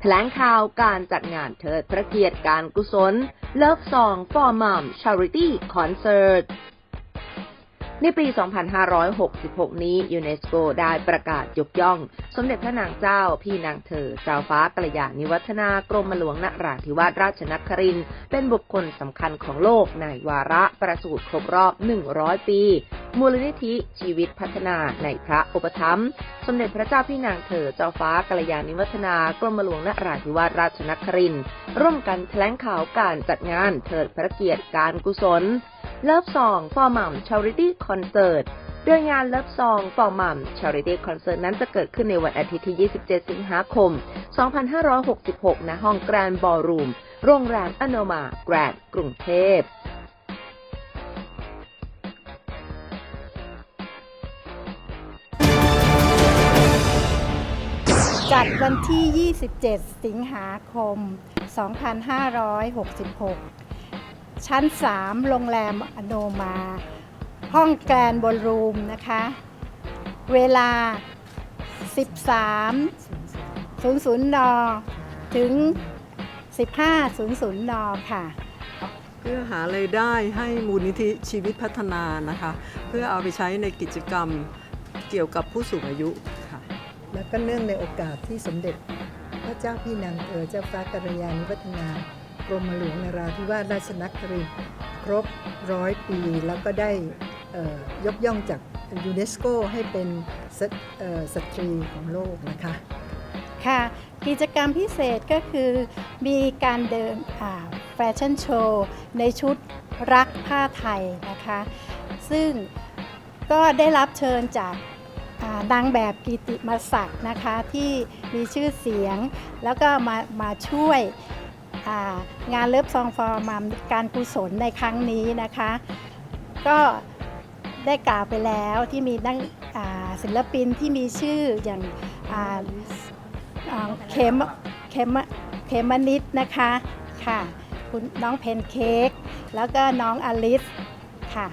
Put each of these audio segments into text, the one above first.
แถลงข่าวการจัดงานเทิดพระเกียรติการกุศล Love Song for Mom Charity Concert ในปี 2566 นี้ยูเนสโกได้ประกาศยกย่อง สมเด็จพระนางเจ้า พี่นางเธอ เจ้าฟ้ากัลยาณิวัฒนากรมหลวงนราธิวาสราชนคริน เป็นบุคคลสำคัญของโลกในวาระประสูติครบรอบ 100 ปี มูลนิธิชีวิตพัฒนาในพระอุปถัมภ์สมเด็จพระเจ้าพี่นางเธอ เจ้าฟ้ากัลยาณิวัฒนากรมหลวงนราธิวาสราชนครินร์ร่วมกันแถลงข่าวการจัดงานเทิดพระเกียรติการกุศล Love Song for Mom Charity Concert โดยงาน Love Song for Mom Charity Concert นั้นจะเกิดขึ้นในวันอาทิตย์ที่ 27 สิงหาคม 2566 ณ ห้องแกรนด์บอลรูม โรงแรมอโนมา แกรนด์กรุงเทพจัดวันที่ 27 สิงหาคม 2566 ชั้น 3 โรงแรมอโนมา ห้องแกรนด์บอลรูมนะคะ เวลา 13 00 น ถึง 15 00 น ค่ะ เพื่อหารายได้ให้มูลนิธิชีวิตพัฒนานะคะ เพื่อเอาไปใช้ในกิจกรรมเกี่ยวกับผู้สูงอายุค่ะ และก็เนื่องในโอกาสที่สมเด็จ พระเจ้าพี่นางเธอเจ้าฟ้ากัลยาณิวัฒนาก รมหลวงนราธิวาสราชนครินทร์ครบร้อยปี แล้วก็ได้ยกย่องจากยูเนสโกให้เป็นสตเอ่อสตรีของโลกนะคะค่ะกิจกรรมพิเศษก็คือมีการเดินแฟชั่นโชว์ในชุดรักผ้าไทยนะคะ ซึ่งก็ได้รับเชิญจากนางแบบกิติมศักดิ์นะคะที่มีชื่อเสียง แล้วก็มามาช่วย งานเลิฟซองฟอร์มัมการกุศลในครั้งนี้นะคะ ก็ได้กล่าวไปแล้วที่มีนักศิลปินที่มีชื่ออย่างาาเขมเขมเขมนิดนะคะค่ะคุณน้องเพนเค้กแล้วก็น้องอลิสค่ะ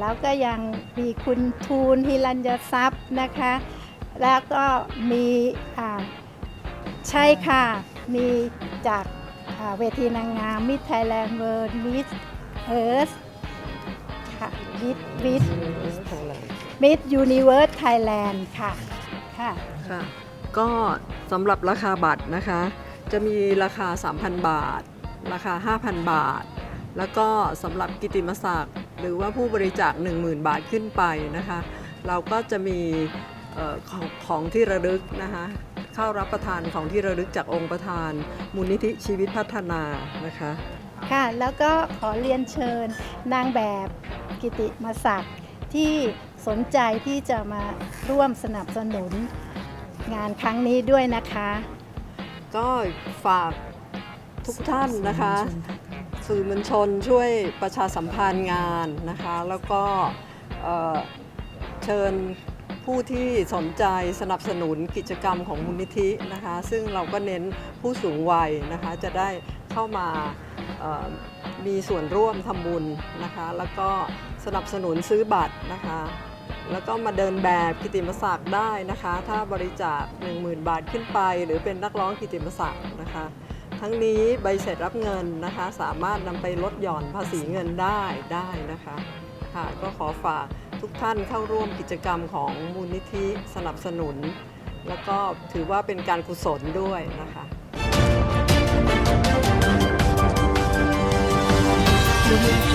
แล้วก็ยังมีคุณทูนฮิรัญยทรัพย์นะคะ แล้วก็มีอ่า ใช่ค่ะ มีจากเวทีนางงามมิ s ไทยแลนด์เวิร์ดมิสเอิร์สค่ะมิสมิสมิสยูนิเวิร์สไทยแลนด์ค่ะค่ะค่ะ ก็สำหรับราคาบัตรนะคะ จะมีราคา 3,000 บาท ราคา 5,000 บาท แล้วก็สำหรับกิติมศักดิ์หรือว่าผู้บริจาค 10,000 บาทขึ้นไปนะคะ เราก็จะมีออของของที่ระลึกนะคะ เข้ารับประทานของที่ระลึกจากองค์ประธาน มูลนิธิชีวิตพัฒนานะคะ ค่ะแล้วก็ขอเรียนเชิญนางแบบกิติมศักดิ์ที่สนใจที่จะมาร่วมสนับสนุนงานครั้งนี้ด้วยนะคะ ก็ฝากทุกท่านนะคะ สื่อมวลชนช่วยประชาสัมพันธ์งานนะคะ แล้วก็เอ่อเชิญ ผู้ที่สนใจสนับสนุนกิจกรรมของมูลนิธินะคะ ซึ่งเราก็เน้นผู้สูงวัยนะคะจะได้เข้ามามีส่วนร่วมทำบุญนะคะ แล้วก็สนับสนุนซื้อบัตรนะคะ แล้วก็มาเดินแบบกิติมศักดิ์ได้นะคะ ถ้าบริจาค 10,000 บาทขึ้นไป หรือเป็นนักร้องกิติมศักดิ์นะคะ ทั้งนี้ใบเสร็จรับเงินนะคะ สามารถนำไปลดหย่อนภาษีเงินได้ได้นะคะค่ะก็ขอฝาก ทุกท่านเข้าร่วมกิจกรรมของมูลนิธิสนับสนุน แล้วก็ถือว่าเป็นการกุศลด้วยนะคะมูลนิธิ